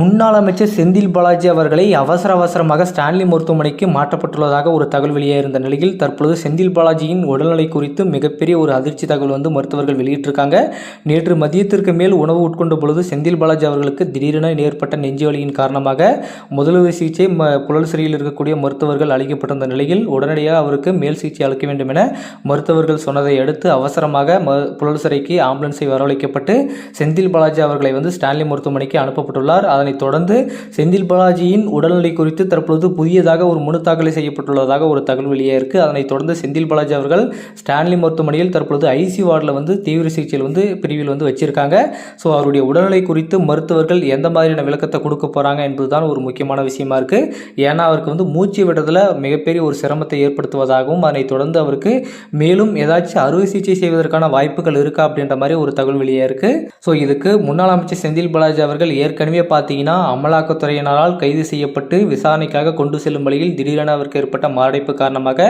முன்னாள் அமைச்சர் செந்தில் பாலாஜி அவர்களை அவசர அவசரமாக ஸ்டான்லி மருத்துவமனைக்கு மாற்றப்பட்டுள்ளதாக ஒரு தகவல் வெளியாயிருந்த நிலையில் தற்பொழுது செந்தில் பாலாஜியின் உடல்நிலை குறித்து மிகப்பெரிய ஒரு அதிர்ச்சி தகவல் வந்து மருத்துவர்கள் வெளியிட்டிருக்காங்க. நேற்று மதியத்திற்கு மேல் உணவு உட்கொண்ட பொழுது செந்தில் பாலாஜி அவர்களுக்கு திடீரென ஏற்பட்ட நெஞ்சு வலியின் காரணமாக முதலுதவி சிகிச்சை ம புழல் சிறையில் இருக்கக்கூடிய மருத்துவர்கள் அளிக்கப்பட்டிருந்த நிலையில் உடனடியாக அவருக்கு மேல் சிகிச்சை அளிக்க வேண்டும் என மருத்துவர்கள் சொன்னதை அடுத்து அவசரமாக ம புழல் சிறைக்கு ஆம்புலன்ஸை வரவழைக்கப்பட்டு செந்தில் பாலாஜி அவர்களை வந்து ஸ்டான்லி மருத்துவமனைக்கு அனுப்பப்பட்டுள்ளார். அதனைத் தொடர்ந்து செந்தில் பாலாஜியின் உடல்நிலை குறித்து தற்பொழுது புதியதாக ஒரு மனு தாக்கல் செய்யப்பட்டுள்ளதாக ஒரு தகவல் வெளியே இருக்கு. அதனைத் தொடர்ந்து செந்தில் பாலாஜி அவர்கள் ஸ்டான்லி மருத்துவமனையில் தற்பொழுது ஐசி வார்டில் வந்து தீவிர சிகிச்சையில் வந்து பிரிவில் வந்து வச்சிருக்காங்க. ஸோ அவருடைய உடல்நிலை குறித்து மருத்துவர்கள் எந்த மாதிரியான விளக்கத்தை கொடுக்க போகிறாங்க என்பதுதான் ஒரு முக்கியமான விஷயமா இருக்கு. ஏன்னா அவருக்கு வந்து மூச்சு விடுறதுல மிகப்பெரிய ஒரு சிரமத்தை ஏற்படுத்துவதாகவும் அதனைத் தொடர்ந்து அவருக்கு மேலும் ஏதாச்சும் அறுவை சிகிச்சை செய்வதற்கான வாய்ப்புகள் இருக்கா அப்படின்ற மாதிரி ஒரு தகவல் வெளியே இருக்கு. ஸோ இதுக்கு முன்னாள் அமைச்சர் செந்தில் பாலாஜி அவர்கள் ஏற்கனவே பார்த்து பார்த்தீங்கன்னா அமலாக்கத்துறையினரால் கைது செய்யப்பட்டு விசாரணைக்காக கொண்டு செல்லும் வழியில் திடீரென அவருக்கு ஏற்பட்ட மாரடைப்பு காரணமாக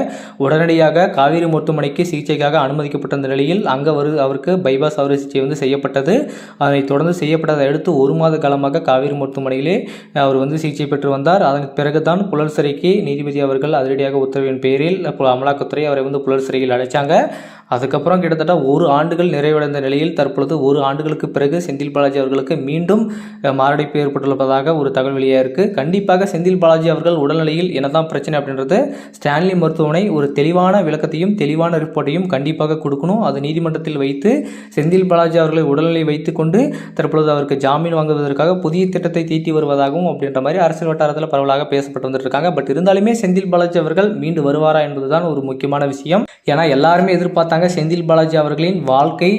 உடனடியாக காவேரி மருத்துவமனைக்கு சிகிச்சைக்காக அனுமதிக்கப்பட்ட நிலையில் அங்கே வரு அவருக்கு பைபாஸ் அறுவை சிகிச்சை வந்து செய்யப்பட்டது. அதனைத் தொடர்ந்து செய்யப்பட்டதை அடுத்து ஒரு மாத காலமாக காவேரி மருத்துவமனையிலே அவர் வந்து சிகிச்சை பெற்று வந்தார். அதன் பிறகுதான் புலல் சிறைக்கு நீதிபதி அவர்கள் அதிரடியாக உத்தரவின் பேரில் அமலாக்கத்துறை அவரை வந்து புலல் சிறையில் அடைச்சாங்க. அதுக்கப்புறம் கிட்டத்தட்ட ஒரு ஆண்டுகள் நிறைவடைந்த நிலையில் தற்பொழுது ஒரு ஆண்டுகளுக்கு பிறகு செந்தில் பாலாஜி அவர்களுக்கு மீண்டும் மாரடைப்பு ஏற்பட்டுள்ளதாக ஒரு தகவல் வெளியாக இருக்குது கண்டிப்பாக செந்தில் பாலாஜி அவர்கள் உடல்நிலையில் என்னதான் பிரச்சனை அப்படின்றது ஸ்டான்லி மருத்துவமனை ஒரு தெளிவான விளக்கத்தையும் தெளிவான ரிப்போர்ட்டையும் கண்டிப்பாக கொடுக்கணும். அது நீதிமன்றத்தில் வைத்து செந்தில் பாலாஜி அவர்களை உடல்நிலை வைத்துக்கொண்டு தற்பொழுது அவருக்கு ஜாமீன் வாங்குவதற்காக புதிய திட்டத்தை தீட்டி வருவதாகவும் அப்படின்ற மாதிரி அரசியல் வட்டாரத்தில் பரவலாக பேசப்பட்டு வந்துட்டு இருக்காங்க. பட் இருந்தாலுமே செந்தில் பாலாஜி அவர்கள் மீண்டு வருவாரா என்பதுதான் ஒரு முக்கியமான விஷயம். ஏன்னா எல்லாருமே எதிர்பார்த்தாங்க செந்தில் பாலாஜி அவர்களின் வாழ்க்கை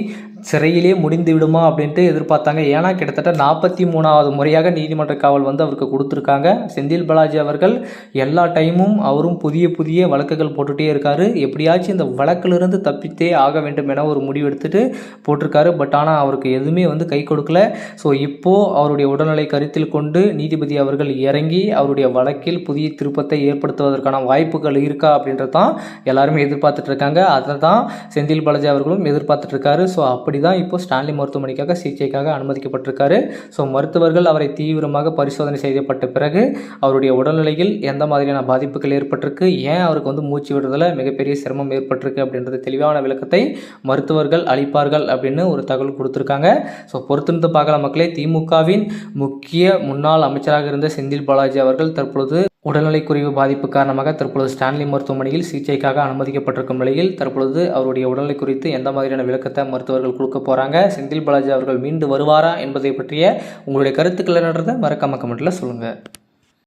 சிறையிலே முடிந்து விடுமா அப்படின்ட்டு எதிர்பார்த்தாங்க. ஏன்னா கிட்டத்தட்ட நாற்பத்தி மூணாவது முறையாக நீதிமன்ற காவல் வந்து அவருக்கு கொடுத்துருக்காங்க. செந்தில் பாலாஜி அவர்கள் எல்லா டைமும் அவரும் புதிய புதிய வழக்குகள் போட்டுகிட்டே இருக்காரு. எப்படியாச்சும் இந்த வழக்கிலிருந்து தப்பித்தே ஆக வேண்டும் என ஒரு முடிவெடுத்துட்டு போட்டிருக்காரு. பட் ஆனால் அவருக்கு எதுவுமே வந்து கை கொடுக்கல. ஸோ இப்போது அவருடைய உடல்நிலை கருத்தில் கொண்டு நீதிபதி அவர்கள் இறங்கி அவருடைய வழக்கில் புதிய திருப்பத்தை ஏற்படுத்துவதற்கான வாய்ப்புகள் இருக்கா அப்படின்றது தான் எல்லாருமே எதிர்பார்த்துட்ருக்காங்க அதை தான் செந்தில் பாலாஜி அவர்களும் எதிர்பார்த்துட்ருக்காரு ஸோ அப்படி தான் இப்போ ஸ்டான்லி மருத்துவமனைக்காக சிகிச்சைக்காக அனுமதிக்கப்பட்டிருக்காரு. ஸோ மருத்துவர்கள் அவரை தீவிரமாக பரிசோதனை செய்யப்பட்ட பிறகு அவருடைய உடல்நிலையில் எந்த மாதிரியான பாதிப்புகள் ஏற்பட்டிருக்கு ஏன் அவருக்கு வந்து மூச்சு விடுறதுல மிகப்பெரிய சிரமம் ஏற்பட்டிருக்கு அப்படின்றது தெளிவான விளக்கத்தை மருத்துவர்கள் அளிப்பார்கள் அப்படின்னு ஒரு தகவல் கொடுத்துருக்காங்க. ஸோ பொறுத்திருந்து பார்க்கலாம் மக்களே திமுகவின் முக்கிய முன்னாள் அமைச்சராக இருந்த செந்தில் பாலாஜி அவர்கள் தற்பொழுது உடல்நலைக்குறைவு பாதிப்பு காரணமாக தற்பொழுது ஸ்டான்லி மருத்துவமனையில் சிகிச்சைக்காக அனுமதிக்கப்பட்டிருக்கும் நிலையில் தற்பொழுது அவருடைய உடல்நிலை குறித்து எந்த மாதிரியான விளக்கத்தை மருத்துவர்கள் கொடுக்க போகிறாங்க செந்தில் பாலாஜி அவர்கள் மீண்டு வருவாரா என்பதை பற்றிய உங்களுடைய கருத்துக்கள் என்னன்றதை மறக்காம கமெண்ட்டில் சொல்லுங்கள்